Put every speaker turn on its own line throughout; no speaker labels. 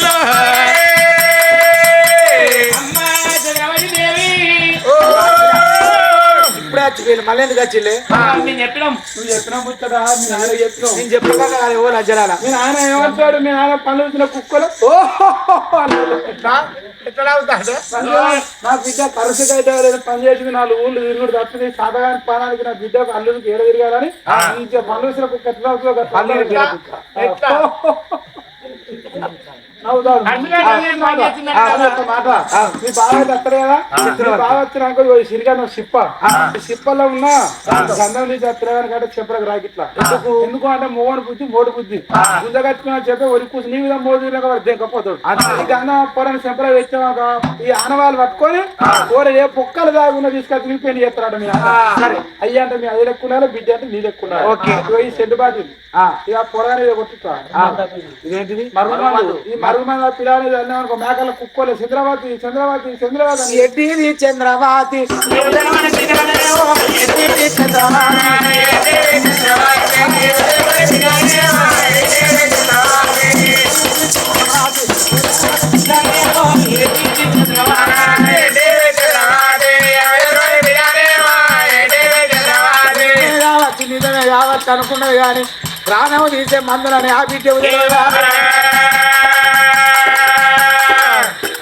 ఇల్లు
అమ్మ చంద్రవతి దేవి
ఇప్పుడే వచ్చిపోయింది మళ్ళీ ఎందుకు వచ్చిలే
నేను
నువ్వు చెప్పిన ముచ్చటా మీ నాన్న చెప్పినావు.
నేను చెప్పాక కాదు ఓ లజ్జరాల
మీ నాన్న ఏమంటాడు? మీ నాన్న పనులు వచ్చిన కుక్కలు. నా బిడ్డ పరిస్థితి అయితే లేదు. పని చేసింది నాలుగు ఊళ్ళు తిరుగుడు తప్పింది సాధగాని పనానికి నా బిడ్డ అల్లుడికి ఏడ తిరగాలని? పనులు వచ్చిన కుక్క ఎట్లా
పనులు వచ్చిన
మీ అత్తరే కదా? మీ బాగా వచ్చినాక సిరిగా సిప్ప. ఈ సిప్పలో ఉన్న గంధం తీసి చెప్పడానికి రాకిట్లా ఎందుకు? ఎందుకు అంటే మోహన్ బుద్ధి మోడు బుద్ధి. గుంజ కట్టుకున్నా చెప్పే ఒరి కూసి నీ మీద మోడు దిగకపోతాడు ఈ గంధం పొరని చెంపలో తెచ్చాక ఈ ఆనవాళ్ళు పట్టుకొని కూర ఏ పొక్కలు దాగున్నా తీసుకొచ్చి మీ పెళ్ళి చేస్తాడు మీ. సరే అయ్యా అంటే మీ అది లెక్కున్నారు బిడ్డ అంటే నీ లెక్కున్నారు?
ఓకే.
ఈ సెంటు బాటిల్. ఇక పొరగానే కొట్టుతా
ఇదేంటిది?
మరుగుమందు ఈ మరుగుమందు పిల్లలు అనుకో మేకల కుక్కోలే చంద్రవతి చంద్రవతి చంద్రవతి
కావచ్చు నిజమే కావచ్చు అనుకున్నది కానీ ప్రాణం తీసే మందులని ఆ బిడ్డ?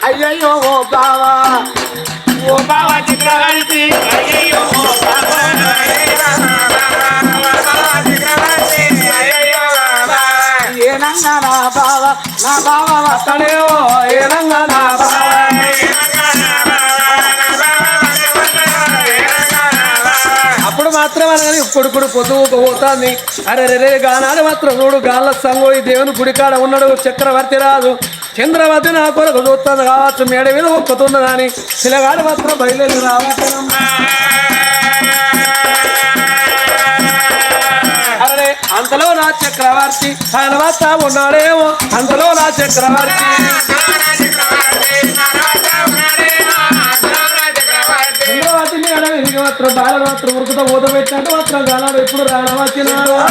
అయ్యయ్యో ఓ బావా.
ఓ బావ చక్రవర్తి అయ్యయ్యో ఓ బావ.
ఏనంగా నా బావ? నా బావ వస్తాడేవో ఏనంగా నా బావ?
మాత్రం అనగానే కొడుకుడు పొద్దుకు పొద్దు పోతాంది. అరే రే గానాడు మాత్రం చూడు గాళ్ళ సంగో ఈ దేవుని గుడికాడ ఉన్నాడు చక్రవర్తి రాదు. చంద్రవతి నా కొరకు చూస్తుంది కావచ్చు మేడ మీద ఒక్కుతున్నది కానీ పిల్లగాడు మాత్రం బయలుదేరి రావచ్చు అరే అంతలో నా చక్రవర్తి ఆయన వస్తా ఉన్నాడేమో అంతలో నా చక్రవర్తి. ఇది మాత్రం బాల మాత్రం ఉరుకుతో ఊద పెట్టినట్టు మాత్రం గానాడు ఎప్పుడు రానవచ్చినాడు
ఆ!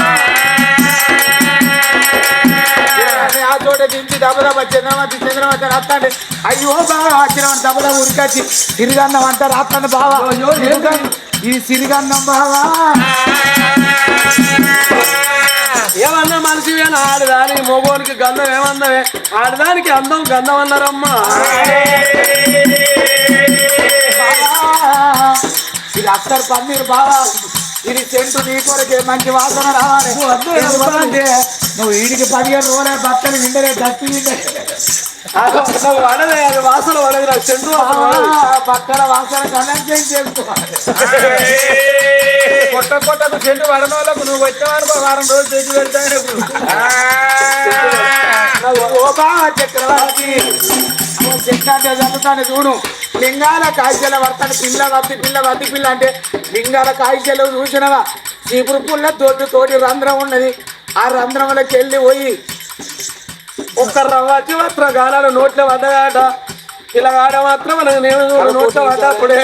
చోట దించి దబదబ చంద్రమతి చంద్రమతి రాస్తాండి అయ్యో బాగా వచ్చిన దబదబ ఉరికొచ్చి సిరిగన్నం అంతా రాస్తాను బావా? ఈ సిరిగన్నం బావా.
ఏమన్నా మనిషి ఆడదాని మగోనికి గంధం ఏమన్నవే? ఆడదానికి అందం గంధం అన్నారమ్మా.
ఇది అత్తరు పన్నీరు బావా. ఇది సెంటు నీ కొరకే మంచి వాసన రావాలి. ఎందుకంటే నువ్వు వీడికి పదిహేను రోజులే బట్టలు
అది నాకు పడదే అది వాసన పడదు నాకు పడదు.
పక్కన వాసన కనెక్షన్ చేసుకోవాలి
కొట్ట కొట్టకు చెట్టు పడన వాళ్ళకు నువ్వు వచ్చావనుకో వారం రోజులు తెచ్చి
చక్రవర్తి. ఓ చదువుతాను చూడు. లింగాల కాయికల పడతాను పిల్ల వత్తి పిల్ల వద్ది పిల్ల అంటే లింగాల కాయికలు చూసినవా? చీపురు పుల్ల తోటి తోటి రంధ్రం ఉన్నది. ఆ రంధ్రంలోకి వెళ్ళి పోయి
ఒక్క రవ్వచ్చి మాత్రం గాలాలు నోట్లో పడ్డదాట. ఇలా ఆడ మాత్రం మనకు నేను నోట్లో పడ్డప్పుడే.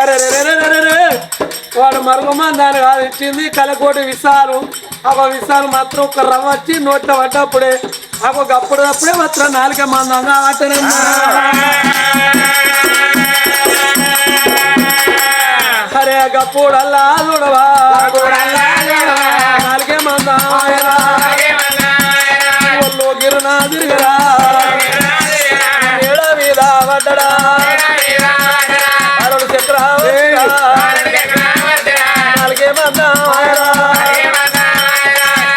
అరే రే రే రే రే రే. వాడు మరుగుమని దాని కాదు. ఇచ్చింది కలకోటి విసాలు ఒక విసాలు మాత్రం ఒక రవ్వ వచ్చి నోట్లో పడ్డప్పుడే. ఒక అప్పుడు అప్పుడే మాత్రం నాలుక మందంగా ఆటనమ్మా అరే గప్పుడల్లా చూడవా. నాలుగే మందం గిరునా తిరిగరా నీడ మీద పడ్డడా. అరుడు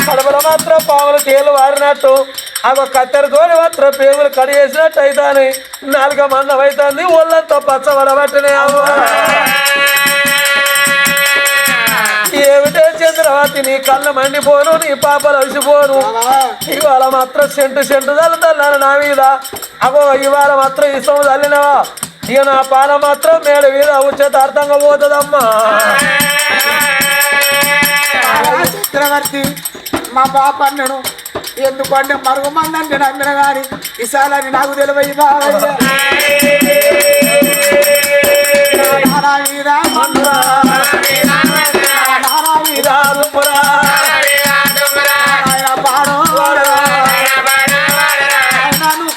కడుపులో మాత్రం పావులు తేలు వారినట్టు. అగో కత్తెరతోని మాత్రం పేగులు కడిగేసినట్టు అవుతాని నాలుగ మందం అవుతుంది ఒళ్ళంతా పచ్చబడబట్టినే అవ్వ. ఏమిటే చంద్రవతి నీ కళ్ళు మండిపోను నీ పాపలు అలసిపోను. ఇవాళ మాత్రం సెంటు సెంటు తల్లుతాను నా మీద. అగో ఇవాళ మాత్రం ఇష్టం చల్లినవా ఇక నా పాన మాత్రం మేడ మీద వచ్చేత అర్థంగా పోతుందమ్మా.
చక్రవర్తి మా పాప అన్నను ఎందుకంటే మరుగు మందంటే అంటే నమ్మిన గాని ఇసాలని నాకు తెలివై బావయ్య.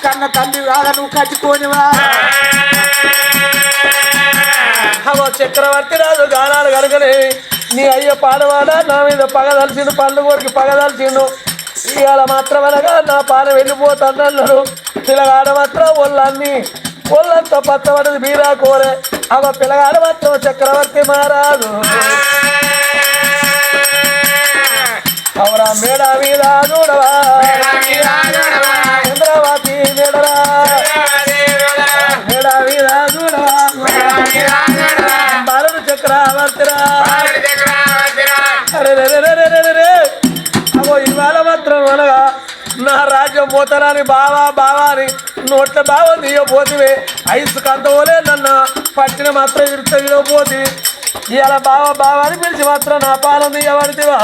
కన్న తల్లి మన్నురా. నానా నువ్వు కట్టుకోనివా.
చక్రవర్తి రాజు గానాలు కనుకనే నీ అయ్య పాడవాడ నా మీద పగదలిసిండు పండు కోరికి పగదలిసిండు ఇవాళ మాత్రం అనగా నా పాన వెళ్ళిపోతానన్నాడు పిల్లగాడ మాత్రం ఒళ్ళన్నీ ఒళ్ళంతా పచ్చబడది మీరా కోరే. అవ పిల్లగాడ మాత్రం చక్రవర్తి మహారాజు. అవరా మేడ మీద చూడవా చంద్రవతి మేడరా. మేడ మీద చూడవా బాలుడు చక్రవర్తిరా. అగో ఇవాళ మాత్రం అనగా నా రాజ్యం పోతానని బావా బావా అని నోట్ల బావ తీయబోతివే. ఐసు కంతవోలే నన్ను పట్టిన మాత్రం ఇరుత ఇడబోతి ఇవాళ బావ బావా అని పిలిచి మాత్రం నా పాలన తీయబడితివా.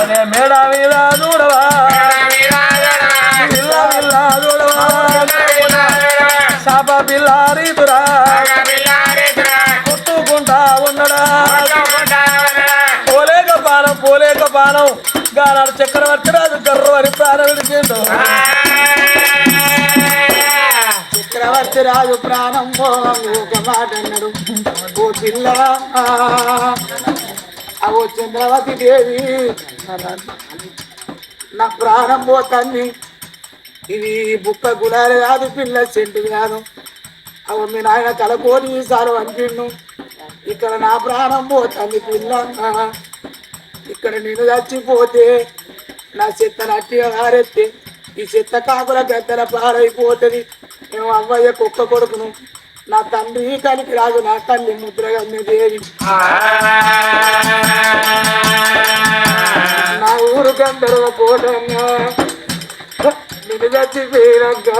అరే మేడ మీద చూడవా పిల్ల పిల్ల చూడవా శాప పిల్ల రీతురా. పానం గానాడు చక్రవర్తి రాజు గర్రు అని ప్రాణం విడిచిండు.
చక్రవర్తి రాజు ప్రాణం ఒక మాట అన్నాడు. ఓ పిల్ల ఓ చంద్రవతి దేవి నా ప్రాణం పోతుంది ఇది బుక్క గులాలు కాదు పిల్ల చెంటు కాదు. అవ మీ నాయన తలకోని ఈసారి అంటిండు ఇక్కడ నా ప్రాణం పోతుంది పిల్ల ఇక్కడ నేను చచ్చిపోతే నా చెత్త నట్టిగా ఆరెత్తే ఈ చెత్త కాకుల గద్దల పారైపోతుంది మేము అవ్వయ్య కుక్క కొడుకును. నా తండ్రి కలికి రాదు నా తల్లి ముద్రగమ్య దేవి. నా ఊరు గంధర్వ కోటంగా నిన్ను చచ్చిపోయినాక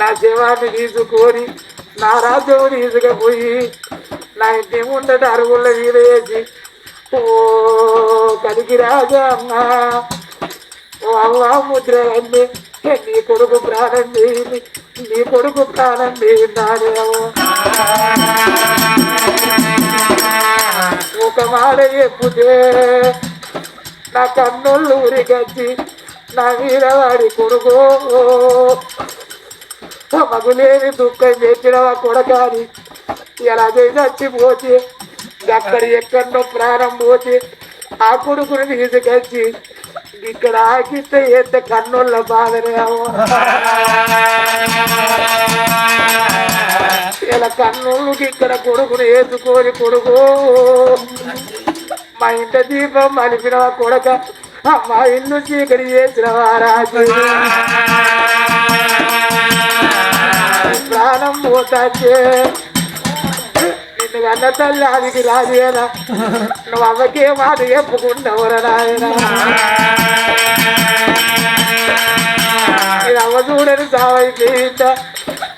నా శవాన్ని తీసుకొని నా రాజ్యం తీసుకుపోయి నా ఇంటి ముందట అరుగుళ్ళ మీద వేసి ఓ కలిగి రాజా ఓ అవ్వ ముద్ర అండి నీ కొడుకు ప్రాణం నీ కొడుకు ప్రాణం చేయిందాదేమో ఒక మాట చెప్పుతే నా కన్నుళ్ళు ఉరిగచ్చి నా వీరవాడి కొడుకు. మగులేని దుఃఖం పెట్టినవా కొడకాని? వచ్చి పోతే అక్కడ ఎక్కడో ప్రాణం పోతే ఆ కొడుకుని తీసుకొచ్చి ఇక్కడ ఆకిస్తే ఎంత కన్నుల బాధనేమో ఇలా కన్నులకి ఇక్కడ కొడుకుని వేసుకొని కొడుకు. మా ఇంట దీపం మలిపిన కొడక మా ఇల్లు చీకటి చేసిన రాజు. ప్రాణం పోతాచే నిన్ను కన్న తల్లి అదికి రాజేనా నువ్వు అవ్వకే మాట చెప్పుకుంటావురా నాయన? నేను అవ్వ చూడని సావై చేయింట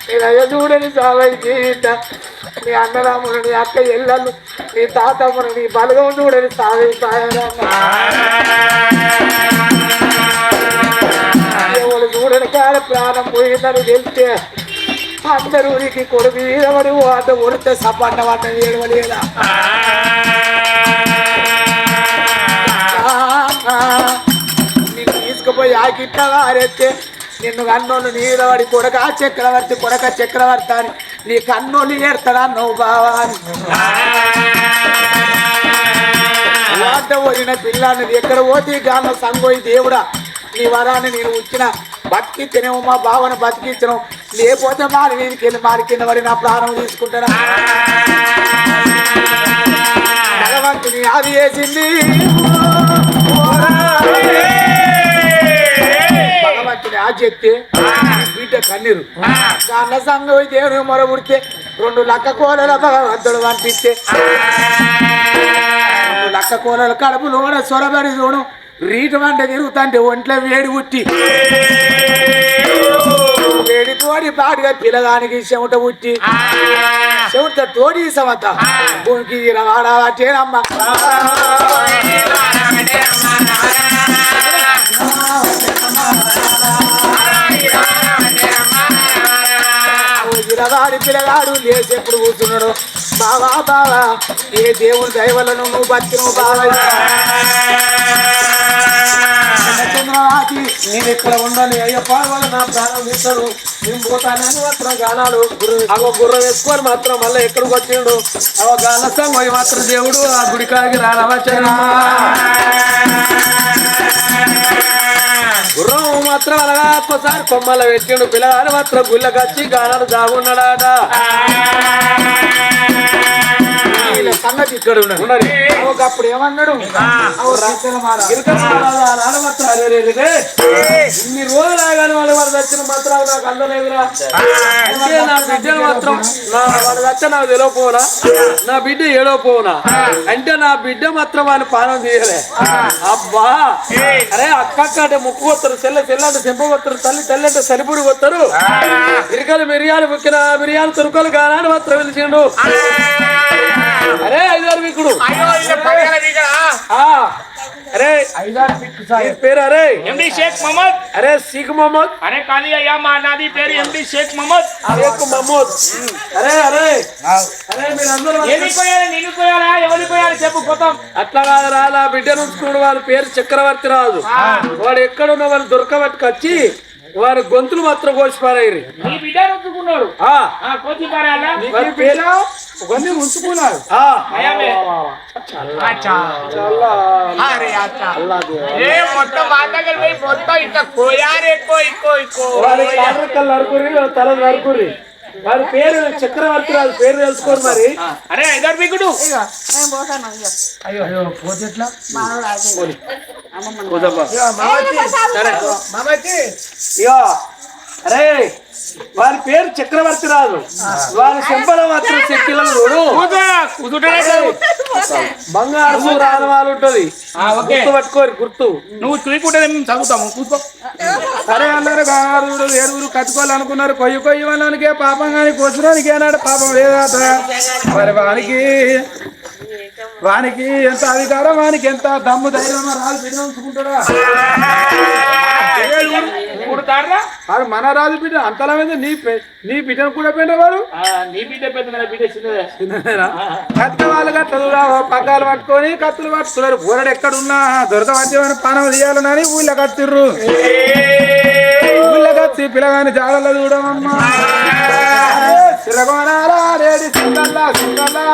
నేను అయ్య చూడని సావై చేయింట నీ అన్నరాముడు నీ అక్క ఎల్లలు నీ తాతమ్మను నీ బలగం చూడని సావై ఎవరు చూడని కాడ ప్రాణం పోయిందని తెలిస్తే అందరూ నీకు కొడుకు ఈడవడు అంత ఉడితే సపాట వంట ఏడవలేదా నిన్ను తీసుకుపోయి ఆకిట్లా ఆరెత్తే నిన్ను కన్నోళ్ళు నీడవాడి కొడక చక్రవర్తి కొడక చక్రవర్తి అని నీ కన్నోళ్ళు ఏడతాడా నువ్వు బావా అని. వాట వదిన పిల్లాన్ని ఎక్కడ పోతే గాన సంగోయి దేవుడా నీ వరాన్ని నేను వచ్చిన బతికించనేమో మా బావను బతికించను లేకపోతే మారి వీరికి వెళ్ళి మారి కింద పడి నా ప్రాణం తీసుకుంటానా భగవంతుని అది వేసింది భగవంతుని ఆ చెప్తే బిడ్డ కన్నీరు. దాన్న సంగం దేవుని మొరబుడితే రెండు లక్క కోలల భగవంతుడు పంపిస్తే. రెండు లక్క కోలల కడుపులో సొరబడి చూడు. రీటు వంట తిరుగుతుంటే ఒంట్లో వేడి పుట్టి. వేడి తోడి పాటుగా పిల్లగానికి చెమట పుట్టి. చెమట తోడి సమత భూమికి వాడేనమ్మ పిల్లగాడు పిల్లగాడు లేచి ఎప్పుడు కూర్చున్నాడు. బావా బావా ఏ దేవుని దయవలను నువ్వు బతికినవు బావా.
నేను ఇక్కడ ఉండని అయ్యప్ప వాళ్ళు నా ప్రాణం తీస్తాడు పోతానని మాత్రం గానాలు. వేసుకొని మాత్రం మళ్ళీ ఎక్కడికి వచ్చిండు? అవ గానసం సంగ మాత్రం దేవుడు ఆ గుడికాడికి రానవచ్చనా గుర్రం మాత్రం అనగా ఒక్కసారి కొమ్మల పెట్టిండు. పిల్లగాడు మాత్రం గుళ్ళకచ్చి గానాలు దాగున్నాడాట
వీళ్ళ సంగతి ఇక్కడ ఉన్నది ఒకప్పుడు ఏమన్నాడు.
ఇన్ని రోజులు ఆగాని వాడు వాడు వచ్చిన మాత్రం నాకు అందలేదురా. అంటే నా బిడ్డను మాత్రం నా వాడు వచ్చ నాకు తెలియపోనా నా బిడ్డ ఏడవపోనా అంటే నా బిడ్డ మాత్రం వాడిని పానం తీయలే అబ్బా. అరే అక్క అంటే ముక్కు కొత్తారు చెల్ల చెల్ల అంటే చెంప కొత్తారు. తల్లి తల్లి అంటే సరిపుడు కొత్తారు ఇరికలు మిరియాలు ముక్కిన మిరియాలు తురుకలు కానాడు మాత్రం పిలిచిండు అరే ఐదారు ఆ, అరే నీ పేరు అరే.
ఎండి షేక్ మహమ్మద్.
అరే సీక్ మొహమ్మద్.
అరే కాదు అయ్యా మా నాది పేరు ఎండి షేక్ మహమ్మద్.
షేక్ మహమ్మద్. అరే అరే. అరే మీరందరూ
ఏమి కోయాలి నేను కోయాలా ఎవరి కోయాలి చెప్పు పోతాం.
అట్లా కాదు రా నా బిడ్డ నుంచుకున్నాడు వారి పేరు చక్రవర్తి రాజు వాడు ఎక్కడున్న వారు దొరకబట్టుకొచ్చి వారి గొంతులు మాత్రం కోసిపారాయి
నీ బిడ్డ ఉంచుకున్నాడు
ఆ.
ఆ కోచి పారాలా
వారి పేరు
ఇవన్నీ ఉంచుకున్నారు
మొత్తం
తల నరుకురి వారి పేరు చక్రవర్తి రాజు పేరు తెలుసుకోరు మరి.
అరే ఐదారు బిగుడు
అయ్యో పోతే ఎట్లా?
ఇగో అరే వారి పేరు చక్రవర్తి రాజు. వారి చెంపల మాత్రం చూడు.
కాదు.
బంగారు రానవాళ్ళు ఉంటది. గుర్తు పట్టుకోరు గుర్తు.
నువ్వు చూయకుంటే మేము చదువుతాము కూర్చో
సరే అన్నారు గారుడు ఏడుగురు కట్టుకోవాలనుకున్నారు. కొయ్యి కొయ్యి వాళ్ళకే పాపం కానీ కోసడానికి ఏనాడు పాపం లేదట మరి వానికి వానికి ఎంత అధికారం వానికి ఎంత దమ్ము ధైర్యం రాజు బిడ్డ ఉంచుకుంటాడా?
కుడతారా
వాడు మన రాజు బిడ్డ అంతలా మీద నీ పె- నీ బిడ్డను కూడా పెట్టేవాడు
నీ బిడ్డ పెద్ద బిడ్డ చిన్నదే.
కత్తి వాళ్ళు కత్తులు పగ్గాలు పట్టుకొని కత్తులు పట్టుకున్నారు బోరడు ఎక్కడున్నా దొరక పట్టి పానం తీయాలని ఊళ్ళో కత్తిర్రు. ఊళ్ళో కత్తి పిల్లగాని జాడలో చూడమమ్మా. సిరగోనారా రేడి సింగల్లా సింగల్లా.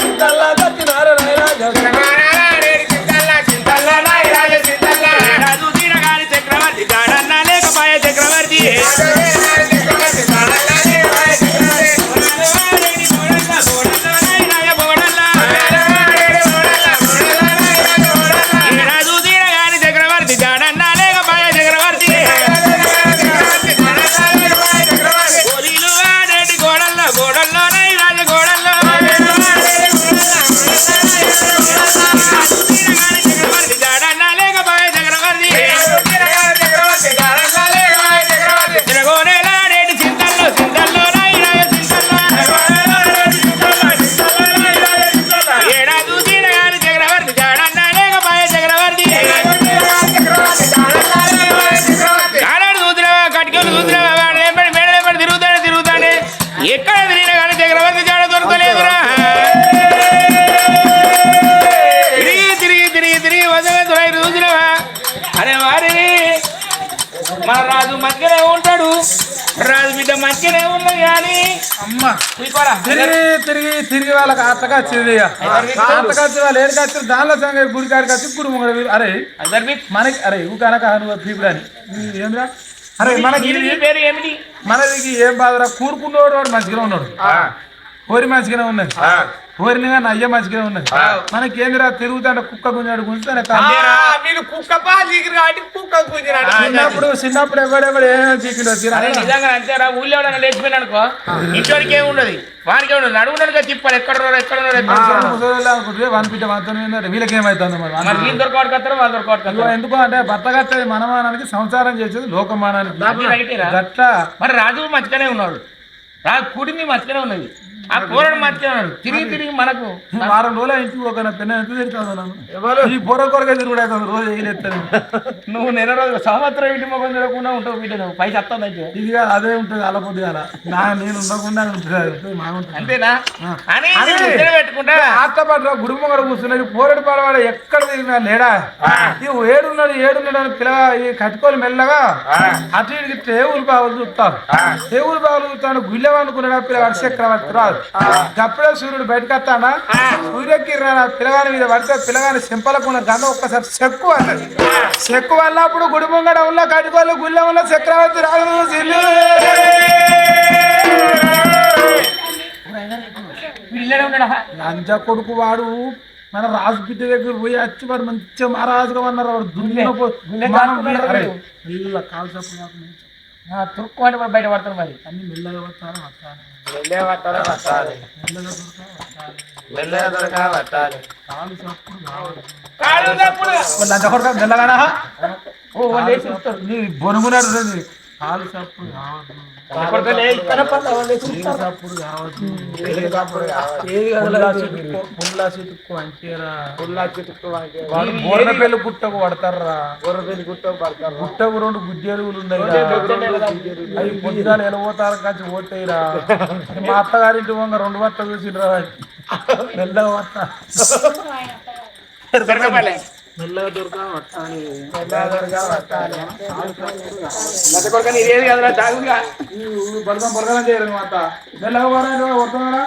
చింతల్లా కత్తినారు నాయనా.
చక్రవర్తి తిరిగి తిరిగి తిరిగి
వాళ్ళకి అత్తగా వచ్చింది. అత్తగా వచ్చి వాళ్ళు ఏడు కచ్చారు దానిలో సంగతి గుడి కాడికి వచ్చి గుడి ముంగడ అరే మనకి అరే ఊ కనుక నువ్వు పీపుల్ అని. అరే మనకి
పేరు ఏమిటి?
మనకి ఏం బాధరా? కూరుకున్నోడు వాడు మంచిగానే ఉన్నాడు. కోరి మంచిగానే ఉన్నది. కోరిని కానీ అయ్య మంచిగానే ఉన్నది. మనకి ఏందిరా తిరుగుతాంటే కుక్క గుంజాడు గుంజుతానే
మీరు కుక్క పాలు కాబట్టి కుక్క కూర్చున్నాడు
చిన్నప్పుడు చిన్నప్పుడు ఎవడెవడు ఏమేమి చీకిండో
నిజంగా అంతేరా ఊళ్ళో ఎవడన్నా లేచిపోయినా అనుకో ఇంట్లోనికి ఏమి ఉండదు వానికి ఉండదు అడుగునడుగా తిప్పాలి ఎక్కడ ఎక్కడ
అనుకుంటే వన్ పిట్ట మాత్రం వీళ్ళకి ఏమైతుంది మరి?
వీళ్ళు దొరకవాడు కత్తారు వాళ్ళు దొరకవాడు
ఎందుకు అంటే భర్త కట్టేది మనమానానికి సంసారం చేసేది లోకమానానికి.
మరి రాజు మంచిగానే ఉన్నాడు రాజు కూడింది మంచిగానే ఉన్నది. ఆ పోరాడు మర్చిపోయాడు తిరిగి తిరిగి మనకు
వారం రోజులు ఇంటికి ఒక పెన్న ఎంత తిరుగుతావు నన్ను ఈ బొర కొరకే తిరుగుడు అవుతుంది రోజు వేయలేస్తాను
నువ్వు నెల రోజులు సంవత్సరం ఇంటి మొక్కం తిరగకుండా ఉంటావు బిడ్డ నువ్వు. వస్తుంది అయితే.
ఇదిగా అదే ఉంటుంది అలా పొద్దుగాల. నా నేను ఉండకుండా ఉంటుంది
అంతేనా? అని పెట్టుకుంటా.
కూడా కూర్చున్నది పోరడు పాడవాడు ఎక్కడ తిరిగినా లేడా? ఈ ఏడున్నాడు ఏడున్నాడు అని పిల్లగా ఈ కట్టుకొని మెల్లగా అటు ఇటు టేబుల్ బావులు చూస్తాడు. టేబుల్ బావులు చూస్తాడు గుళ్ళెం అనుకున్నాడు ఆ పిల్లగాడు చక్రవర్తి రాదు అప్పుడే సూర్యుడు బయటకు వస్తాడా? సూర్యకిరణ పిల్లగాని మీద పడితే పిల్లగాని సింపలకున్న గంధ ఒక్కసారి చెక్కు అన్నది. చెక్కు వల్లప్పుడు గుడిబంగడ ఉన్న కట్టుకోలు గుళ్ళెం ఉన్న చక్రవర్తి
ఉన్నాడా
లంచ కొడుకు వాడు మన రాజు బిడ్డ దగ్గర పోయి వచ్చి వాడు మంచిగా మహారాజుగా అన్నారు వాడు దున్నిన పో-
గుళ్ళె
మనం
కాకున్నాడు
అరే,
వీడు.
మెల్ల కాలు చప్పుడు కాకుండా నిల్చో.
ఆ, తురుక్కు అంటే మరి బయట పడతారు మరి.
అన్ని మెల్లగా వస్తాను వస్తాను కాలు చప్పుడు కావాలి
కాళ్ళు తప్పుడు.
లంచ కొడుకు మెల్లగానా
ఓ వాళ్ళు వేసి.
నీ బొనుగునాడు కాలు చప్పుడు. కావద్దు
వాళ్ళు
పుల్లా చిటుక్కు అంటేరా వాళ్ళు బోర్న పెళ్ళి గుట్టకు పడతారా గుట్టకు రెండు గుజ్జేలుగులు ఉన్నాయి అవి పొద్దుగాలు ఎలబోతారు కంచి ఓటేరా మా అత్తగారింటి వంగ రెండు వట్ట చూసిండ్రా మెల్లగా వట్ట
దొరకపాలే.
మెల్లగా దొరకా వట్టాలి
లచ్చ కొడుకు నీది ఏది కదరా జాగ్రత్తగా
బలగం బలగం చేయరు అనమాట మెల్లగా పడాలి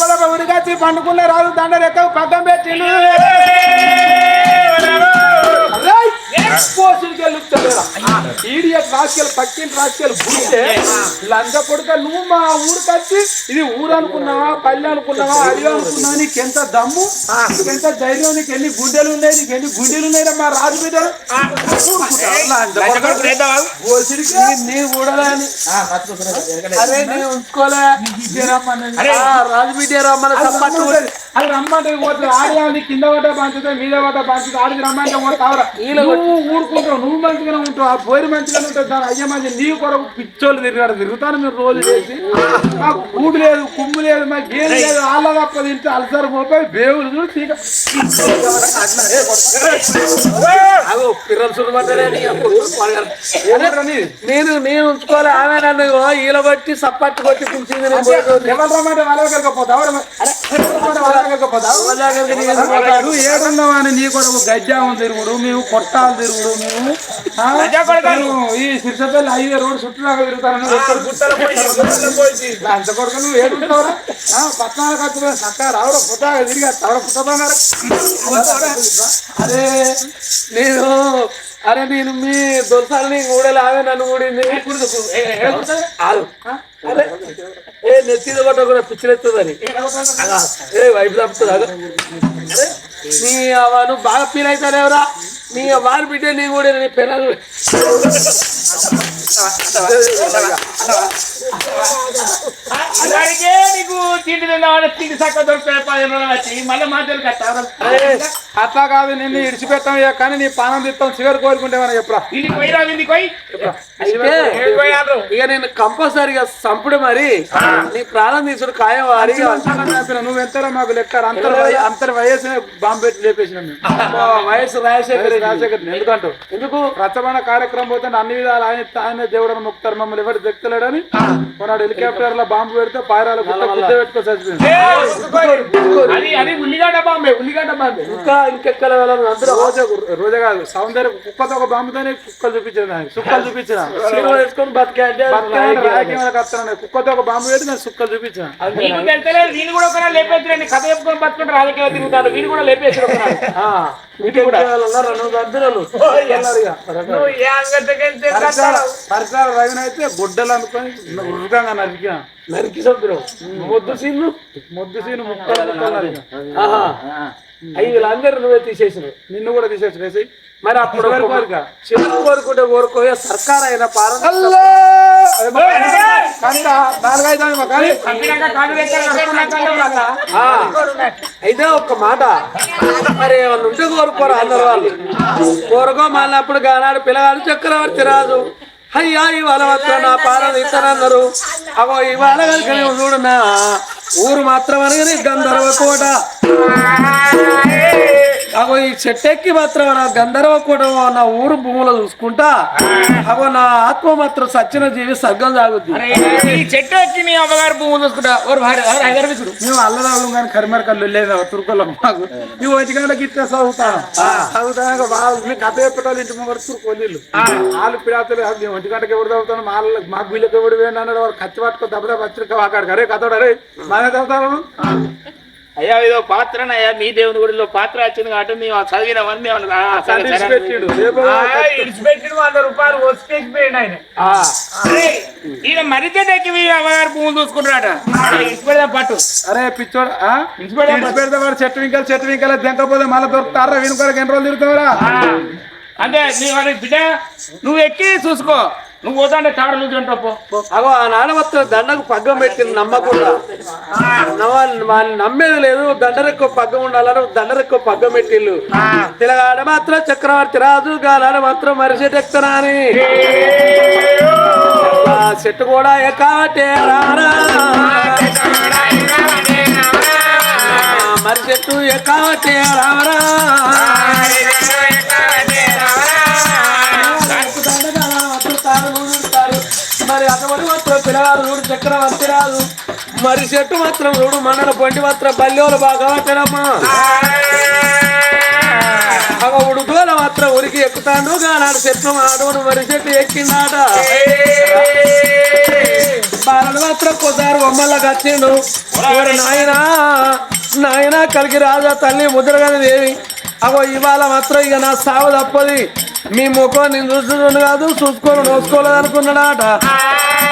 వస్తున్నాడా పండుకున్న రాదు దండ రెక్క పక్కన పెట్టిండు ఈడియట్ రాజకీయాలు పక్కింటి రాజకీయాలు పుడితే లంచ కొడుక నువ్వు మా ఊరికి వచ్చి ఇది ఊరు అనుకున్నావా పల్లె అనుకున్నావా అడవి అనుకున్నావా నీకు ఎంత దమ్ము ఎంత ధైర్యం నీకు ఎన్ని గుండెలు ఉన్నాయి నీకు ఎన్ని గుండెలు ఉన్నాయి మా రాజు బిడ్డలు?
లేద్దావా?
నేను కూడలేని అరే నేను ఉంచుకోలే. రాజబిడ్డ రమ్మని సప్పట్టు
అది రమ్మంటే పోతే ఆడదాన్ని కింద పడ్డ పంచుతాయి మీద పడ్డ పంచుతాయి ఆడికి రమ్మంటే పోతావురా నువ్వు ఊరుకుంటావు నువ్వు మంచిగానే ఉంటావు ఆ పోయి మంచిగానే ఉంటావు దాని అయ్యే మంచి నీ కొరకు పిచ్చోళ్ళు తిరిగాడు తిరుగుతాను మీరు రోజు చేసి. మాకు కూడు లేదు కుమ్ము లేదు మాకు ఏం లేదు ఆళ్ళ తప్ప తింటే అలసరి పోయి బేవులు చూడు
నీ? నేను నేను ఉంచుకోలే ఆమె నన్ను ఈల బట్టి సప్పట్టు కొట్టి పిలిచింది.
ఎవరు రమ్మంటే వాళ్ళ దగ్గరికి నువ్వు అని నీ కొరకు గజ్జాము తిరుగుడు మేము కొట్టాలు తిరుగుడు మేము ఈ సిరిసపల్లి హైవే రోడ్ చుట్టూలాగా తిరుగుతాను లంచ కొడుకు నువ్వు ఏడుంటావురా పట్టణాలకు వచ్చి చక్కగా రావడం పుట్టాగా తిరిగి తవడ పుట్టబన్నారు
అరే నేను అరే నేను మీ దొరసాలని ఆమె నన్ను. అరే ఏ నెత్తిద కొట్ట కూడా పిచ్చిలెత్తుందని ఏ వైపు తప్పుతుంది. అరే నీ నువ్వు బాగా ఫీల్ అవుతానేవరా? నీ వారి బిడ్డ నీ కూడా నీ పిల్లలు.
అలాగే నీకు తిండి తిందామని తిండి చక్క దొరుకుతాయి పదిహేను రోజులు వచ్చి మళ్ళీ మాటలు కట్టారు
అట్లా కాదు నిన్ను ఇడిచిపెట్టాం కానీ నీ పానం తిస్తాం చివరి కోరుకుంటేమని చెప్పరా?
ఇంటికి పోయిరా ఇంటికి పోయి?
ఇక నేను కంపల్సరీగా సంపుడు మరి. నీ ప్రాణం తీసుడు ఖాయం వారి
నువ్వు ఎంతరా మాకు లెక్క. అంతర్ వయ- అంతర్ వయస్సునే బాంబు పెట్టి లేపేసినాం
వయసు రాజశేఖర్
రాజశేఖర్ ఎందుకంటూ
ఎందుకు?
రచ్చబండ కార్యక్రమం పోతే అన్ని విధాలు ఆయన ఆయన దేవుడు మొక్కుతారు. మమ్మల్ని ఎవరు దెక్కలేడని కొన్నాడు హెలికాప్టర్లో బాంబు పెడితే పాయరాలు గుట్ట గుద్ద పెట్టుకో చచ్చిపోయింది
అది అది ఉల్లిగడ్డ బాంబే ఉల్లిగడ్డ బాంబే.
ఇంకా అందరూ
రోజా రోజా కాదు సౌందర్య కుక్కతో ఒక బాంబుతోనే కుక్కలు చూపించాను ఆయన సుక్కలు చూపించిన.
సినిమా వేసుకొని
కుక్కతో ఒక బాంబు పెట్టి నేను సుక్కలు చూపించిన.
నీకు వీళ్ళు కూడా కథ చెప్పుకొని బతుకుంటే రాజకీయాలు వీళ్ళు కూడా లేపేసి
పరిసరాలు రవిన అయితే గుడ్డలు అనుకొని మృగంగా నరికిన.
నరికి మొద్దు సీన్లు?
ముద్దు సీను ముక్కలు
అవి వీళ్ళందరూ నువ్వే తీసేసినావు.
నిన్ను కూడా తీసేసి
మరి అప్పుడు
చివరి కోరిక.
కోరుకుంటే కోరుకోయే సర్కార్ అయిన అయితే ఒక్క మాట. మరి ఏమన్నా ఉంటే కోరుకోరు అందరు వాళ్ళు. కోరుకో మళ్ళీ అప్పుడు గానాడు పిల్లగాడు చక్రవర్తి రాజు. అయ్యా ఇవాళ మాత్రం నా పాలన ఇస్తానన్నారు అవో ఇవాళ కనుక నువ్వు చూడు నా. ఊరు మాత్రం అనగానే గంధర్వ కోట. అగో ఈ చెట్టెక్కి మాత్రం నా గంధర్వ కోట నా ఊరు భూములు చూసుకుంటా. అగో నా ఆత్మ మాత్రం సచ్చిన జీవి సర్గం సాగుద్ది.
ఈ చెట్టు వచ్చి నీ అమ్మగారు భూములు చూసుకుంటా.
మేము అల్లదాలు కానీ కరిమరకల్లు లేదు తురుకోళ్ళం మాకు. ఈ వచ్చి చదువుతాను చదువుతాక వాళ్ళు మీ కథ చెప్పేటోళ్ళు ఇంటి ముంగడు తురుకోళ్ళు వాళ్ళు పిడాతలు మేము ఒంటి గంటకి ఎవరు చదువుతాను మా మాకు వీళ్ళకి ఎవరు వేయండి అన్నాడు వాడు కత్తి పట్టుకో దెబ్బ దెబ్బ వచ్చి వాకాడు అరే కథోడు అరే మన
అయ్యా ఇదో పాత్రనయ్యా మీ దేవుని గుడిలో పాత్ర వచ్చింది కాబట్టి మేము ఆ చదివినామని మేము ఇడిచిపెట్టిన వంద రూపాయలు ఆయన. ఈయన మరీ చెట్టెక్కి మీ అమ్మగారు భూములు చూసుకుంటాడట ఇడిచిపెడదా పట్టు.
అరే పిచ్చోడు ఆ? ఇడిచి పెడితే వాడు చెట్టు వింకలు చెట్టు వింకలు దెంకపోతే మళ్ళీ దొరుకుతారా? వినుకోడానికి ఎన్ని రోజులు తిరుగుతావరా?
అంటే నీ బిడ్డ నువ్వు ఎక్కి చూసుకో. నువ్వు పోతా అంటే తాడు అంటావు పో.
అగో ఆ నానవత్ర దండకు పగ్గం పెట్టింది నమ్మకుండా. నమ్మ- వాళ్ళు నమ్మేది లేదు దండరెక్కువ పగ్గం ఉండాలని దండరెక్కువ పగ్గం పెట్టిల్లు తెలగాడ మాత్రం చక్రవర్తి రాజు గాలాడ మాత్రం మరిసెట్ ఎక్కుతానా అని ఆ చెట్టు కూడా ఎక్కావటే రారా. మరి చెట్టు ఎక్కావటే రారా. మాత్రం పిల్లగాడు చూడు చక్రవర్తి రాదు మరి చెట్టు మాత్రం చూడు మండల పొంటి మాత్రం బల్యోలు బాగా పట్టడమ్మా అవ ఉడుకోల మాత్రం ఉరికి ఎక్కుతాను గానాడు చెట్లు ఆడోడు మరి చెట్టు ఎక్కిందాట. బాలడు మాత్రం కొద్దారు బొమ్మలకు కచ్చిండు నాయన నాయనా నాయనా కలిగి రాజా తల్లి ముద్రగని దేవి. అగో ఇవాళ మాత్రం ఇక నా సావు తప్పది. మీ ముఖం నేను చూస్తున్నాను కాదు చూసుకొని నోసుకోలేదు అనుకున్నాడాట.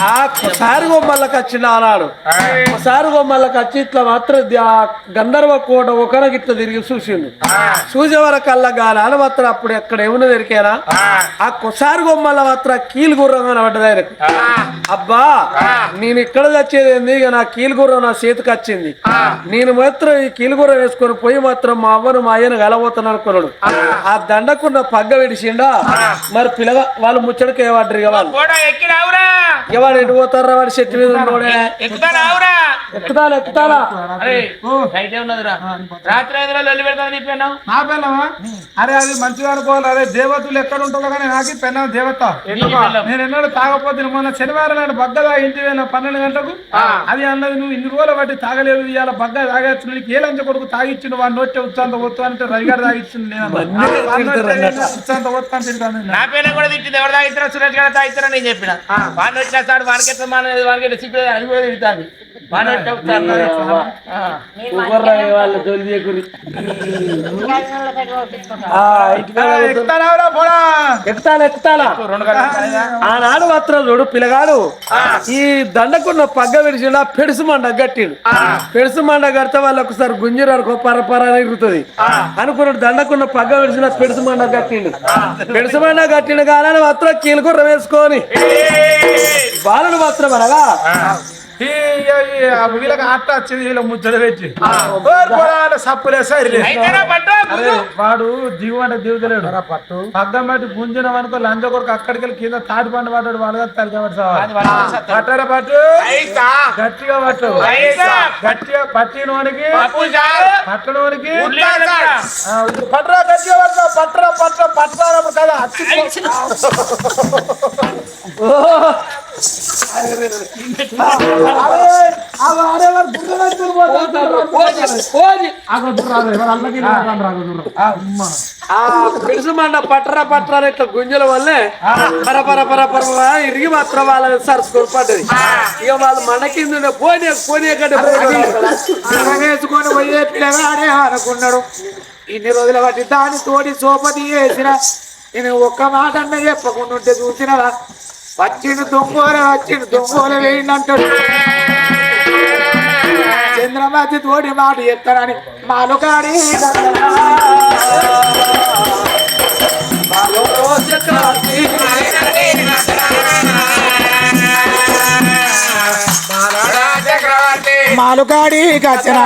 ఒకసారి బొమ్మలకు వచ్చిండు ఆనాడు ఒకసారి బొమ్మలకు వచ్చి ఇట్లా మాత్రం గంధర్వ కోట ఒకరికి ఇట్లా తిరిగి చూసిండు. చూసే వరకల్లా గాలి మాత్రం అప్పుడు ఎక్కడ ఏమన్నా దొరికానా? ఆ. కొసారి బొమ్మల మాత్రం కీలు గుర్రం కనబడ్డది ఆయనకు. అబ్బా నేను ఇక్కడ తెచ్చేది ఏంది? ఇక నా కీలు గుర్రం నా చేతికి వచ్చింది. నేను మాత్రం ఈ కీలు గుర్రం వేసుకొని పోయి మాత్రం మా అవ్వను మా అయ్యను కలబోతాను అనుకున్నాడు. ఆ. దండకున్న పగ్గ విడిచిండా మరి పిల్లగా వాళ్ళు ముచ్చడికి ఇక వాళ్ళు. వాడు ఎటు పోతారా వాడి చెట్టు మీద ఉన్నోడే?
ఎక్కుతా రావురా
ఎక్కుతాలా ఎక్కుతాలా
అరే నైట్ ఉన్నదిరా. రాత్రి ఐదులో లొల్లి పెడతాను నీ పెన్నావు
నా పిల్లమా అరే అది మంచిగా అనుకోవాలి. అరే దేవతలు ఎక్కడ ఉంటుందో కానీ నాకు పెన్న దేవత? నేను ఎన్నడూ తాగపోతే మొన్న శనివారం నాడు బగ్గ తాగి ఇంటి పోయిన పన్నెండు గంటలకు అది అన్నది నువ్వు ఇన్ని రోజులు బట్టి తాగలేదు. ఇవాళ బగ్గ తాగచ్చు నీకు ఏ లంచ కొడుకు తాగిచ్చిండు? వాడి నోటే ఉత్సాంత వద్దు అంటే రవిగారు తాగిచ్చిండు. నేను ఉత్సాంత అని తింటాను నేను.
నా పేరు కూడా తిట్టింది. ఎవరు తాగిస్తారా? సురేష్ గారు తాగిస్తారా నేను చెప్పిన. వాడిని వచ్చిన వాడికి మన వాడికి సిగ్గు అది కూడా తిడుతుంది.
వాళ్ళ జోలి ఆనాడు మాత్రం చూడు పిల్లగాడు ఈ దండకున్న పగ్గ విడిచిన పెడుసు మండ గట్టిడు పెడుసు మండ కడితే వాళ్ళు ఒకసారి గుంజరు అనుకో పర పర అని ఎగురుతుంది అనుకున్నాడు దండకున్న పగ్గ విడిచిన పెడుసు మండ కట్టిండు. పెడుసు మండ కట్టిండు కానీ మాత్రం కీలుకుర్ర వేసుకొని బాలుడు మాత్రం అనగా
ఈ వీళ్ళకి ఆట వచ్చింది వీళ్ళ ముచ్చట పెట్టి. సప్పులే
పట్టు
అరే వాడు దిగు అంటే దిగుతలేడు పట్టు. పగ్గం బట్టి గుంజిన అనుకో లంచ కొరకు అక్కడికి వెళ్ళి కింద తాటి పండు పడ్డాడు వాడు తల్లి కాబట్టి పట్టారా పట్టు. గట్టిగా పట్టు. గట్టిగా పట్టిన వానికి
పప్పు చారు
పట్టణ వానికి
ఉల్లిగడ్డ కూర.
ఆ, ఇది పట్టరా గట్టిగా పట్టరా పట్టరా పట్టరా పట్టరా కదా అచ్చి అరే, ఆ
మండ పట్టరా పట్టరా ఇట్లా గుంజల వల్లే పర పర పర పర ఇరిగి మాత్రం వాళ్ళ సార్ పడ్డది ఇక వాళ్ళు మన కింద పోనీ పోనీ కంటే
వేసుకొని పోయే పిల్లగాడే అనుకున్నాడు ఇన్ని రోజుల వాటి దాని తోడి సోపతి వేసిన నేను ఒక్క మాట అన్న చెప్పకుండా ఉంటే చూసినవా వచ్చిన దుంగోలే వచ్చిన దుంగోలే వేయండి అంటాడు చంద్రమతి తోటి మాట చెప్తానని మాలుకాడి మాలుకాడి కచ్చనా